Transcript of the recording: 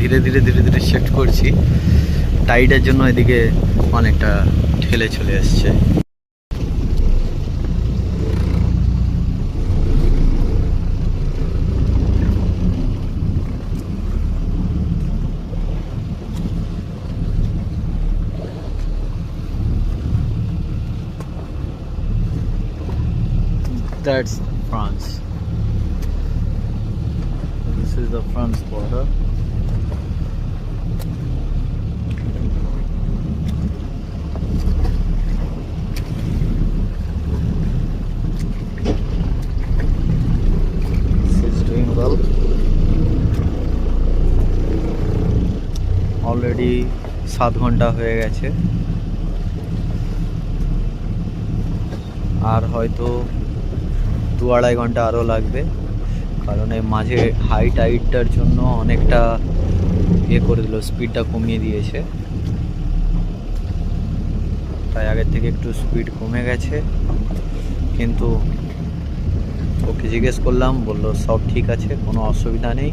ধীরে ধীরে ধীরে ধীরে শিফট করছি টাইডের জন্য এদিকে অনেকটা ঠেলে চলে আসছে That's France. This is the France border. This is doing well. Already সাত ঘণ্টা হয়ে গেছে। আর হয়তো দু আড়াই ঘণ্টা আরও লাগবে, কারণ এই মাঝে হাই টাইডটার জন্য অনেকটা ইয়ে করে দিল স্পিডটা কমিয়ে দিয়েছে। তাই আগের থেকে একটু স্পিড কমে গেছে। কিন্তু ওকে জিজ্ঞেস করলাম, বলল সব ঠিক আছে, কোনো অসুবিধা নেই।